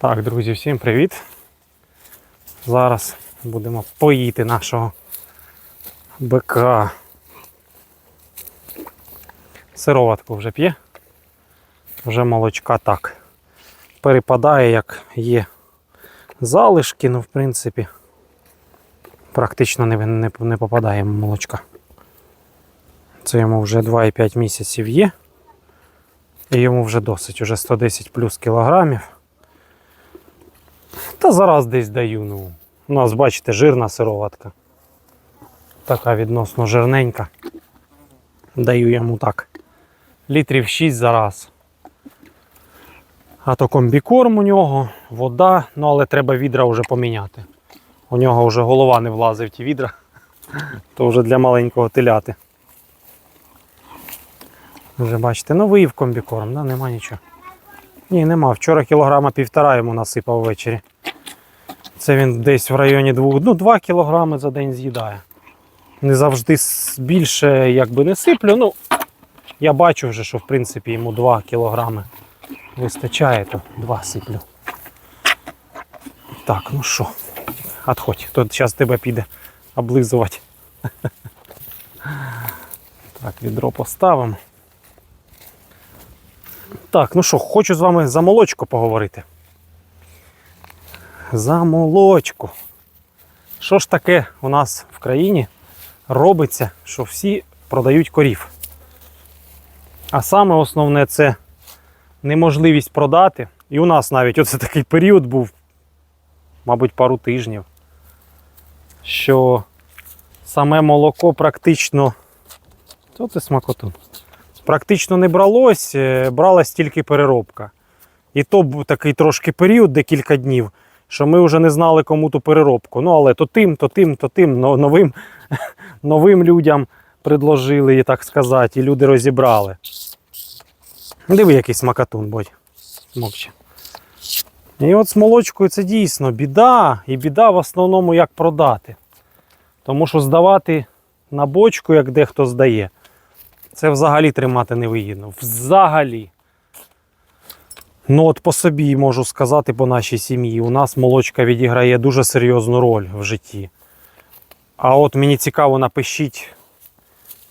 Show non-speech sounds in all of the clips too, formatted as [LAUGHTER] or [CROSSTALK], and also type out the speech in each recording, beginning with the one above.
Так, друзі, всім привіт. Зараз будемо поїти нашого бика. Сироватку вже п'є. Вже молочка так. Перепадає, як є залишки, ну в принципі практично не, не, не попадає молочка. Це йому вже 2,5 місяців є. І йому вже досить, уже 110 плюс кілограмів. Та зараз десь даю. Ну. У нас, бачите, жирна сироватка. Така відносно жирненька. Даю йому так. Літрів 6 за раз. А то комбікорм у нього, вода, ну але треба відра вже поміняти. У нього вже голова не влазить в ті відра. [LAUGHS] То вже для маленького теляти. Вже бачите, новий в комбікорм, да? нема нічого. Ні, нема. Вчора кілограма півтора йому насипав ввечері. Це він десь в районі 2, ну 2 кілограми за день з'їдає. Не завжди більше якби не сиплю. Ну, я бачу вже, що в принципі йому 2 кілограми вистачає, то 2 сиплю. Так, ну що, отходь, то зараз тебе піде облизувати. [LAUGHS] Так, відро поставимо. Так, ну що, хочу з вами за молочко поговорити. За молочко. Що ж таке у нас в країні робиться, що всі продають корів? А саме основне це неможливість продати. І у нас навіть оце такий період був, мабуть, пару тижнів, що саме молоко практично. Що це смакотун? Практично не бралось, е, бралась тільки переробка. І то був такий трошки період, декілька днів, що ми вже не знали, кому ту переробку. Ну, але то тим, то тим, то тим, новим, [LAUGHS] новим людям предложили, так сказати, і люди розібрали. Диви, який смакатун, будь. Мовче. І от з молочкою це дійсно біда, і біда в основному як продати. Тому що здавати на бочку, як дехто здає, це взагалі тримати невигідно. Взагалі. Ну от по собі можу сказати по нашій сім'ї. У нас молочка відіграє дуже серйозну роль в житті. А от мені цікаво, напишіть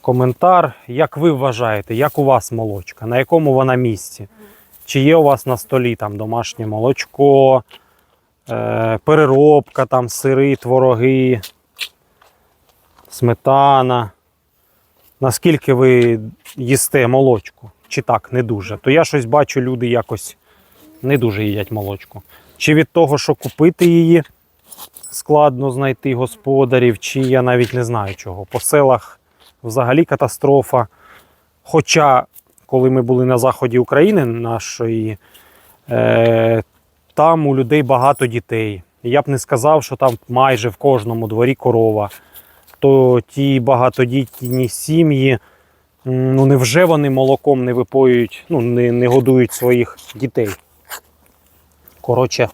коментар, як ви вважаєте, як у вас молочка, на якому вона місці? Чи є у вас на столі там домашнє молочко, е, переробка, там сири, твороги, сметана? Наскільки ви їсте молочку? Чи так, не дуже? То я щось бачу, люди якось не дуже їдять молочку. Чи від того, що купити її складно знайти господарів, чи я навіть не знаю чого. По селах взагалі катастрофа. Хоча, коли ми були на заході України нашої, е, там у людей багато дітей. Я б не сказав, що там майже в кожному дворі корова. То ті багатодітні сім'ї, ну невже вони молоком не випоюють, ну, не, не годують своїх дітей. Коротше,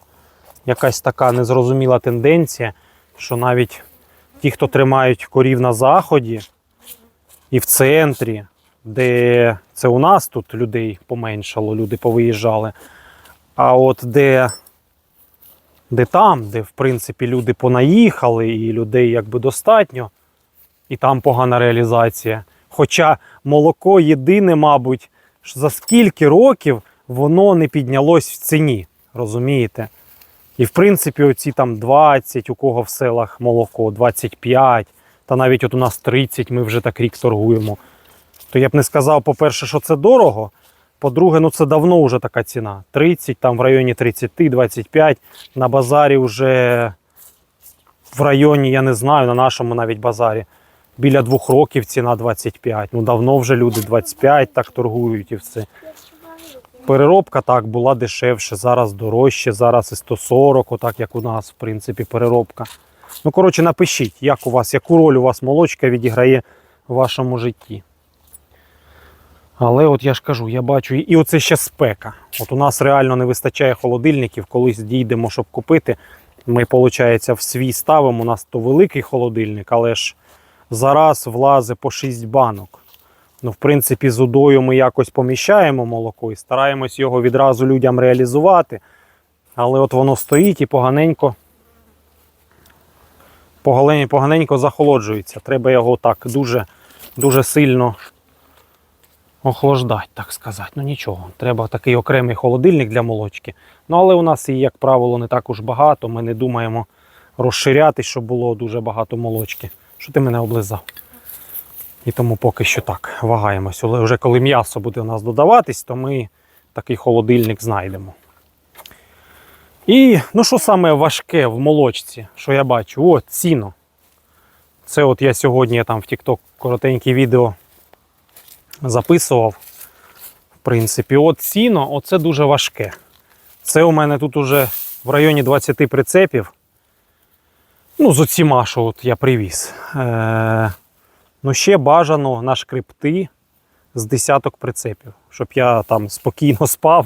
якась така незрозуміла тенденція, що навіть ті, хто тримають корів на заході і в центрі, де це у нас тут людей поменшало, люди повиїжджали. А от де, де там, де в принципі люди понаїхали, і людей якби достатньо, і там погана реалізація. Хоча молоко єдине, мабуть, за скільки років воно не піднялось в ціні, розумієте? І в принципі, оці там 20, у кого в селах молоко, 25, та навіть от у нас 30, ми вже так рік торгуємо. То я б не сказав, по-перше, що це дорого. По-друге, ну це давно вже така ціна. 30, там в районі 30, 25. На базарі вже в районі, я не знаю, на нашому навіть базарі. Біля двох років ціна 25. Ну давно вже люди 25 так торгують і все. Переробка так була дешевше, зараз дорожче, зараз і 140, отак як у нас, в принципі, переробка. Ну, коротше, напишіть, як у вас, яку роль у вас молочка відіграє в вашому житті. Але от я ж кажу, я бачу, і оце ще спека. От у нас реально не вистачає холодильників, колись дійдемо, щоб купити. Ми, виходить, в свій ставимо. У нас то великий холодильник, але ж зараз влазить по 6 банок. Ну, в принципі, з удою ми якось поміщаємо молоко і стараємось його відразу людям реалізувати. Але от воно стоїть і поганенько, поганенько захолоджується. Треба його так дуже, дуже сильно охлаждати, так сказати. Ну нічого, треба такий окремий холодильник для молочки. Ну, але у нас її, як правило, не так уж багато. Ми не думаємо розширяти, щоб було дуже багато молочки. Що ти мене облизав? І тому поки що так вагаємось. Але вже коли м'ясо буде у нас додаватись, то ми такий холодильник знайдемо. І ну що саме важке в молочці, що я бачу? О, ціно. Це от я сьогодні там в TikTok коротеньке відео записував. В принципі, от ціно, оце дуже важке. Це у мене тут уже в районі 20 прицепів. Ну, з оціма, що от я привіз. Е- ну, ще бажано на шкрипти з десяток прицепів, щоб я там спокійно спав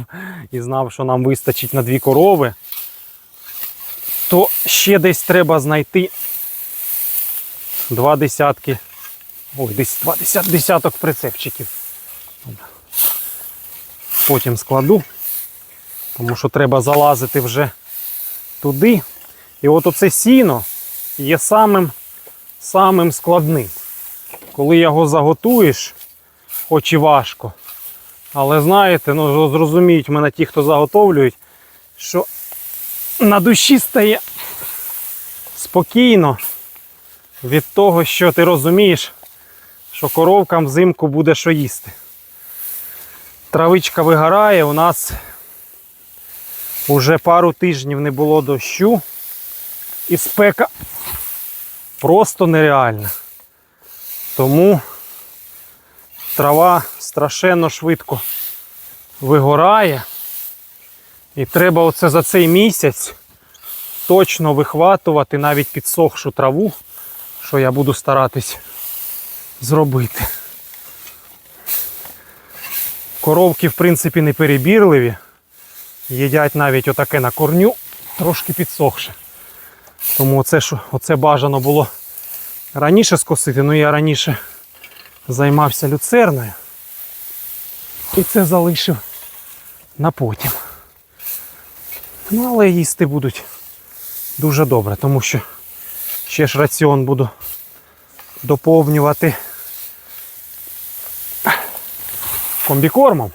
і знав, що нам вистачить на дві корови. То ще десь треба знайти два десятки. Ой, десь два десят, десяток прицепчиків. Потім складу, тому що треба залазити вже туди. І от оце сіно є самим, самим складним. Коли його заготуєш, хоч і важко. Але знаєте, ну зрозуміють мене ті, хто заготовлюють, що на душі стає спокійно від того, що ти розумієш, що коровкам взимку буде що їсти. Травичка вигорає, у нас вже пару тижнів не було дощу, і спека просто нереальна. Тому трава страшенно швидко вигорає. І треба оце за цей місяць точно вихватувати навіть підсохшу траву, що я буду старатись зробити. Коровки, в принципі, не перебірливі. Їдять навіть отаке на корню, трошки підсохше. Тому оце, що, оце бажано було раніше скосити, ну я раніше займався люцерною. І це залишив на потім. Ну, але їсти будуть дуже добре, тому що ще ж раціон буду доповнювати комбікормом.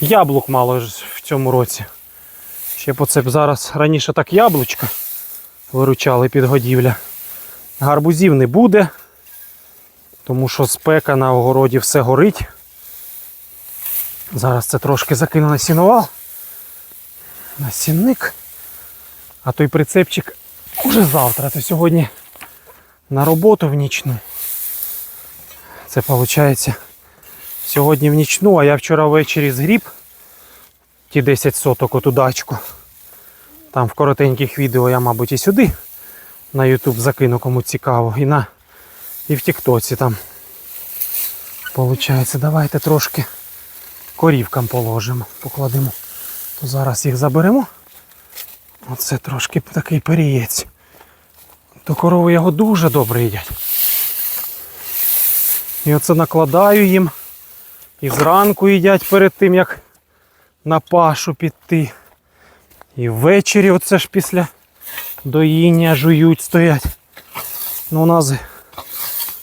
Яблук мало в цьому році. Ще по це зараз раніше так яблучка виручали під годівля. Гарбузів не буде, тому що спека на огороді все горить. Зараз це трошки закину на сінувал. На сінник. А той прицепчик уже завтра. То сьогодні на роботу в нічну. Це виходить сьогодні в нічну, а я вчора ввечері згріб ті 10 соток оту дачку. Там в коротеньких відео я, мабуть, і сюди на YouTube закину, кому цікаво. І на і в Тіктоці там. Получається, давайте трошки корівкам положимо, покладемо. То зараз їх заберемо. Оце трошки такий перієць. То корови його дуже добре їдять. І оце накладаю їм. І зранку їдять перед тим, як на пашу піти. І ввечері оце ж після доїння жують, стоять. Ну, у нас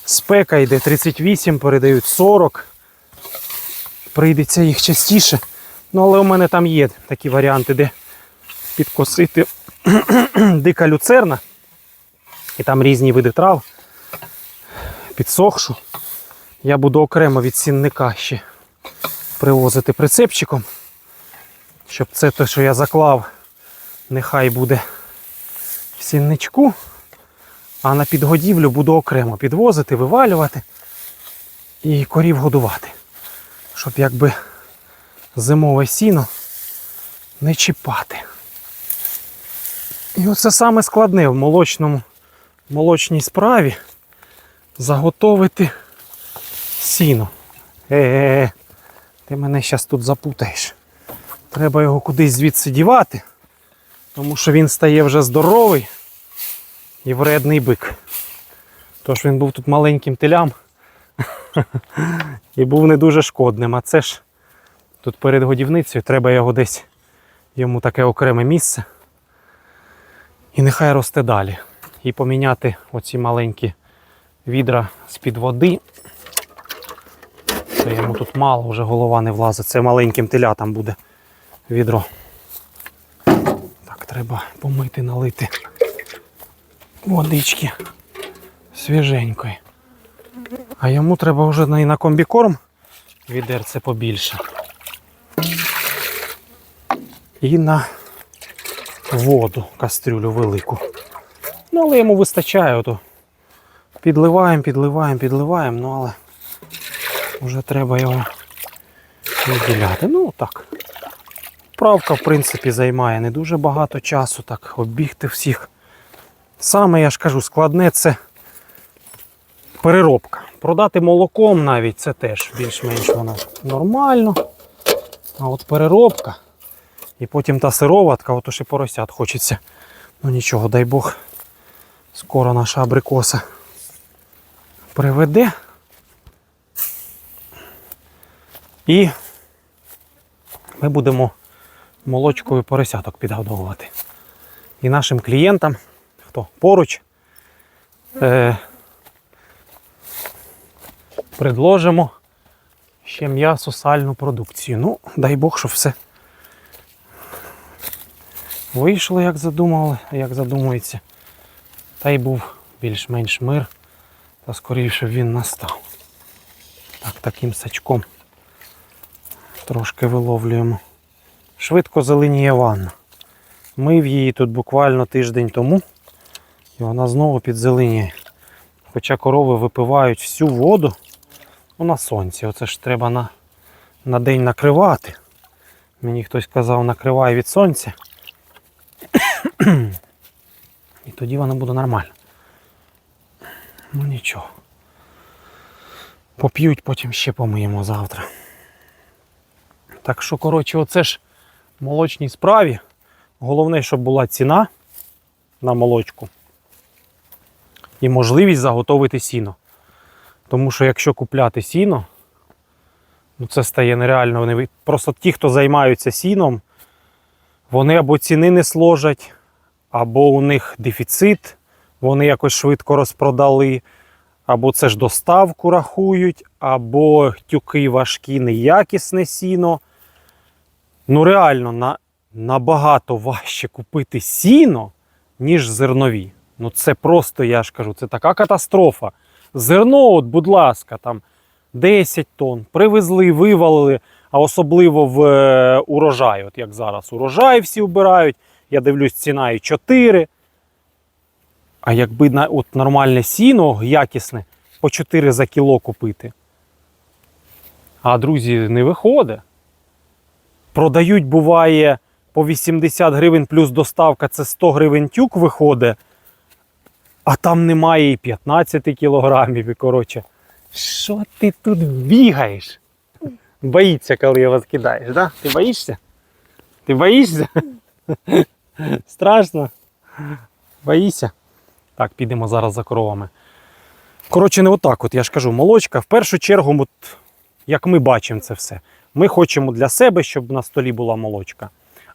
спека йде 38, передають 40. Прийдеться їх частіше. Ну, але у мене там є такі варіанти, де підкосити [CLEARS THROAT] дика люцерна. І там різні види трав. Підсохшу. Я буду окремо від сінника ще привозити прицепчиком. Щоб це те, що я заклав, нехай буде сінничку. А на підгодівлю буду окремо підвозити, вивалювати і корів годувати. Щоб якби зимове сіно не чіпати. І оце саме складне в молочному, молочній справі заготовити сіно. Е-е-е, ти мене зараз тут запутаєш. Треба його кудись звідси дівати, тому що він стає вже здоровий і вредний бик. Тож він був тут маленьким телям [LAUGHS] і був не дуже шкодним. А це ж тут перед годівницею треба його десь йому таке окреме місце. І нехай росте далі. І поміняти оці маленькі відра з-під води. Це йому тут мало, вже голова не влазить. Це маленьким телятам буде відро. Треба помити, налити водички свіженької. А йому треба вже і на комбікорм відерце побільше. І на воду кастрюлю велику. Ну, але йому вистачає. Ото. Підливаємо, підливаємо, підливаємо, ну але вже треба його виділяти. Ну так. Правка, в принципі, займає не дуже багато часу, так, оббігти всіх. Саме, я ж кажу, складне це переробка. Продати молоком навіть це теж більш-менш воно нормально. А от переробка і потім та сироватка, от уж і поросят хочеться. Ну нічого, дай Бог, скоро наша абрикоса приведе. І ми будемо молочкою поросяток підгодовувати. І нашим клієнтам, хто поруч, е, предложимо ще м'ясо, сальну продукцію. Ну, дай Бог, щоб все вийшло, як задумали, як задумується. Та й був більш-менш мир, та скоріше він настав. Так, таким сачком трошки виловлюємо. Швидко зеленіє ванна. Мив її тут буквально тиждень тому, і вона знову підзеленіє. Хоча корови випивають всю воду ну, на сонці. Оце ж треба на, на день накривати. Мені хтось казав, накривай від сонця. І тоді вона буде нормально. Ну нічого. Поп'ють, потім ще помиємо завтра. Так що, коротше, оце ж молочній справі. Головне, щоб була ціна на молочку і можливість заготовити сіно. Тому що якщо купляти сіно, ну це стає нереально. Вони... Просто ті, хто займаються сіном, вони або ціни не сложать, або у них дефіцит, вони якось швидко розпродали, або це ж доставку рахують, або тюки важкі, неякісне сіно. Ну, реально, на, набагато важче купити сіно, ніж зернові. Ну, це просто, я ж кажу, це така катастрофа. Зерно, от, будь ласка, там 10 тонн привезли, вивалили, а особливо в е, урожай. От як зараз урожай всі вбирають. Я дивлюсь, ціна і 4. А якби на, от нормальне сіно, якісне, по 4 за кіло купити. А друзі, не виходить. Продають, буває, по 80 гривень плюс доставка це 100 гривень тюк виходить. А там немає і 15 кілограмів. І коротше, що ти тут бігаєш? Боїться, коли його скидаєш, да? Ти боїшся? Ти боїшся? Страшно? Боїшся? Так, підемо зараз за коровами. Коротше, не отак. От я ж кажу, молочка. В першу чергу, от, як ми бачимо це все, ми хочемо для себе, щоб на столі була молочка.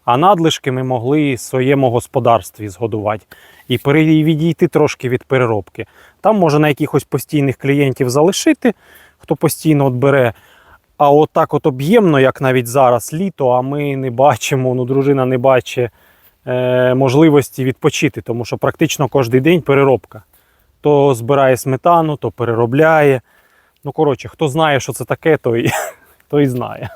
А надлишки ми могли в своєму господарстві згодувати і відійти трошки від переробки. Там може на якихось постійних клієнтів залишити, хто постійно от бере. А от так от об'ємно, як навіть зараз літо, а ми не бачимо, ну дружина не бачить е, можливості відпочити, тому що практично кожен день переробка. То збирає сметану, то переробляє. Ну, коротше, хто знає, що це таке, той, той знає.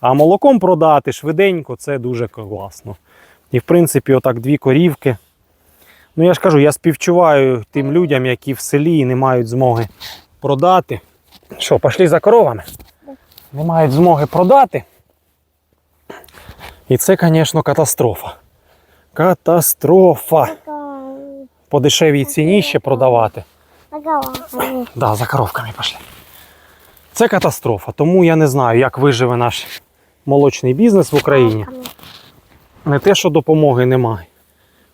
А молоком продати швиденько це дуже класно. І в принципі, отак дві корівки. Ну, я ж кажу, я співчуваю тим людям, які в селі і не мають змоги продати. Що, пішли за коровами? Не мають змоги продати. І це, звісно, катастрофа. Катастрофа. По дешевій ціні ще продавати. Да, за коровками пішли. Це катастрофа. Тому я не знаю, як виживе наш молочний бізнес в Україні. Не те, що допомоги немає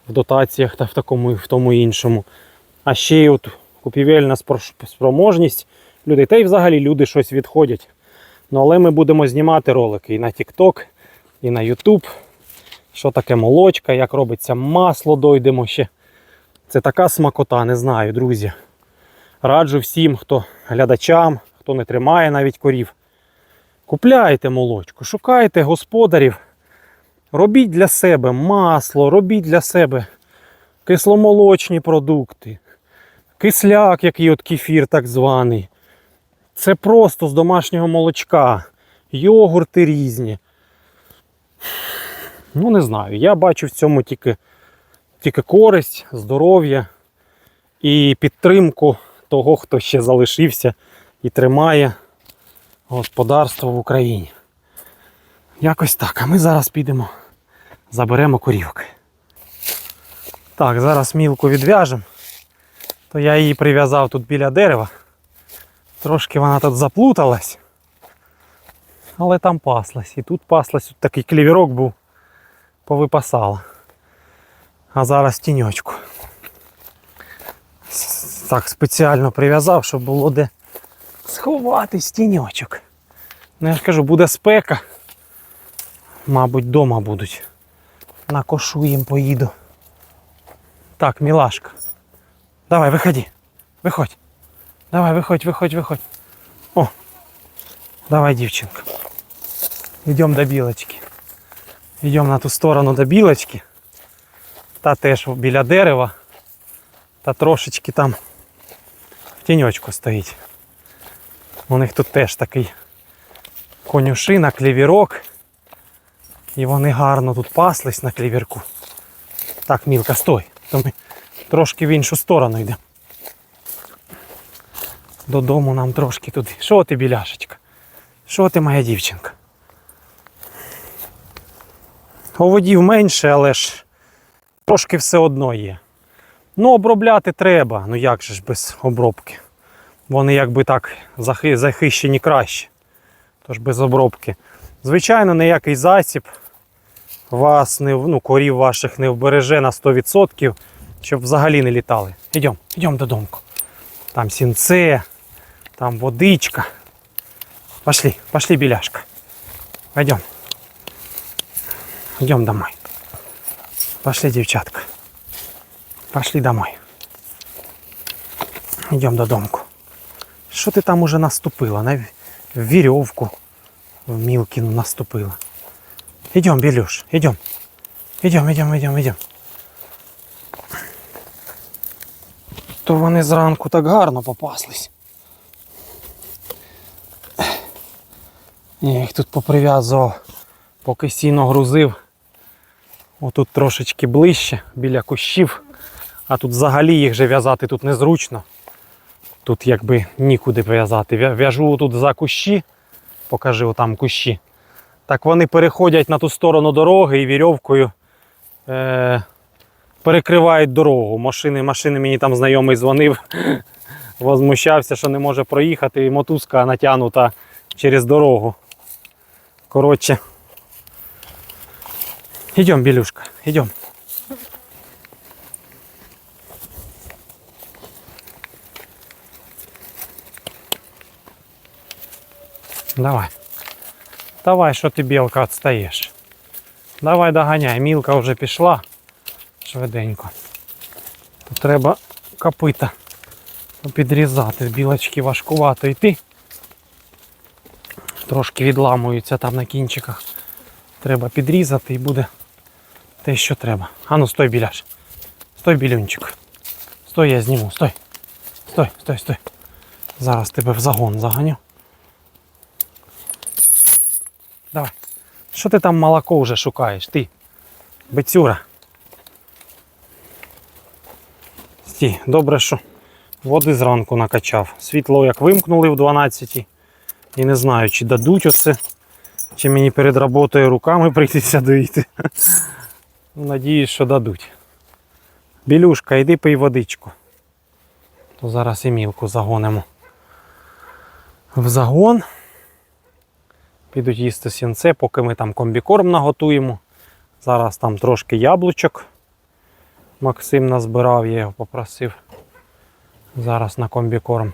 в дотаціях та в такому в тому іншому. А ще й от купівельна спроможність людей. Та й взагалі люди щось відходять. Ну але ми будемо знімати ролики і на TikTok, і на YouTube. що таке молочка, як робиться масло, дойдемо ще. Це така смакота, не знаю, друзі. Раджу всім, хто глядачам, хто не тримає навіть корів. Купляйте молочку, шукайте господарів, робіть для себе масло, робіть для себе кисломолочні продукти, кисляк, який от кефір так званий. Це просто з домашнього молочка, йогурти різні. Ну, не знаю. Я бачу в цьому тільки, тільки користь, здоров'я і підтримку того, хто ще залишився і тримає господарство в Україні. Якось так. А ми зараз підемо, заберемо корівки. Так, зараз мілку відв'яжемо. То я її прив'язав тут біля дерева. Трошки вона тут заплуталась. Але там паслась. І тут паслась, тут такий клівірок був, повипасала. А зараз тіньочку. Так, спеціально прив'язав, щоб було де сховатись тіньочок. Ну я ж кажу, буде спека. Мабуть, вдома будуть. На кошу їм поїду. Так, мілашка. Давай, виходи. Виходь. Давай, виходь, виходь, виходь. О. Давай, дівчинка. Йдемо до білочки. Йдемо на ту сторону до білочки. Та теж біля дерева. Та трошечки там в тіньочку стоїть. У них тут теж такий конюшина, клівірок. І вони гарно тут паслись на клівірку. Так, Мілка, стой. То ми трошки в іншу сторону йдемо. Додому нам трошки туди. Що ти, біляшечка? Що ти, моя дівчинка? Оводів менше, але ж трошки все одно є. Ну, обробляти треба. Ну як же ж без обробки? Вони якби так захищені краще. Тож без обробки. Звичайно, ніякий засіб вас не, ну, корів ваших не вбереже на 100%, щоб взагалі не літали. Йдемо, йдемо додому. Там сінце, там водичка. Пошли, пошли, беляшка. Пойдем. Идем домой. Пошли, девчатка. Пошли домой. Идем до домку. Що ти там уже наступила? На вірьовку в Мілкіну наступила. Идем, Белюш, идем. Идем, идем, идем, идем. То вони зранку так гарно попаслись. Я їх тут поприв'язував, поки сіно грузив. Отут трошечки ближче, біля кущів. А тут взагалі їх же в'язати тут незручно. Тут якби нікуди в'язати. В'яжу тут за кущі, покажи отам кущі. Так вони переходять на ту сторону дороги і вірьовкою е- перекривають дорогу. Машини, машини мені там знайомий дзвонив, [LAUGHS] возмущався, що не може проїхати, і мотузка натягнута через дорогу. Коротше. Идем, Белюшка, идем. Давай. Давай, що ти, білка, відстаєш. Давай доганяй, мілка вже пішла швиденько. Тут треба копита підрізати. Білочки важкувато йти. Трошки відламуються там на кінчиках. Треба підрізати і буде те, що треба. Ану, стой, біляш. Стой, білюнчик. Стой, я зніму, стой. Стой, стой, стой. Зараз тебе в загон заганю. Давай. Що ти там молоко вже шукаєш? Ти? Бецюра. Стій, добре, що води зранку накачав. Світло як вимкнули в 12 і не знаю, чи дадуть оце, чи мені перед роботою руками прийдеться доїти. Ну, Надіюсь, що дадуть. Білюшка, йди пий водичку. То зараз і мілку загонимо. В загон. Підуть їсти сінце, поки ми там комбікорм наготуємо. Зараз там трошки яблучок. Максим назбирав, я його попросив. Зараз на комбікорм.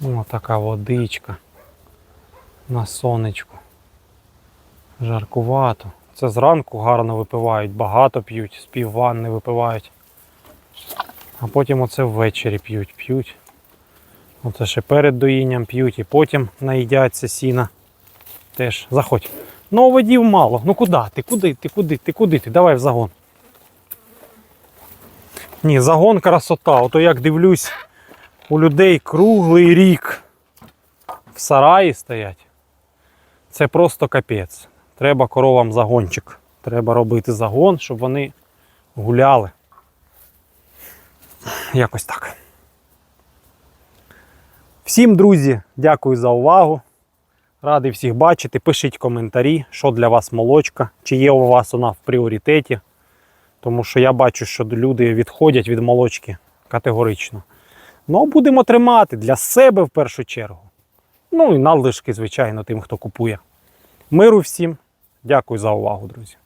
Ось така водичка. На сонечку. Жаркувато. Це зранку гарно випивають, багато п'ють, з пів ванни випивають. А потім оце ввечері п'ють, п'ють. Оце ще перед доїнням п'ють і потім наїдяться сіна. Теж заходь. Ну, оводів мало. Ну куди? Ти куди? Ти куди? Ти куди? Ти давай в загон. Ні, загон красота. Ото як дивлюсь, у людей круглий рік в сараї стоять. Це просто капець. Треба коровам загончик. Треба робити загон, щоб вони гуляли. Якось так. Всім, друзі, дякую за увагу. Радий всіх бачити. Пишіть коментарі, що для вас молочка, чи є у вас вона в пріоритеті. Тому що я бачу, що люди відходять від молочки категорично. Ну, будемо тримати для себе в першу чергу. Ну і надлишки, звичайно, тим, хто купує. Миру всім. Дякую за увагу, друзі.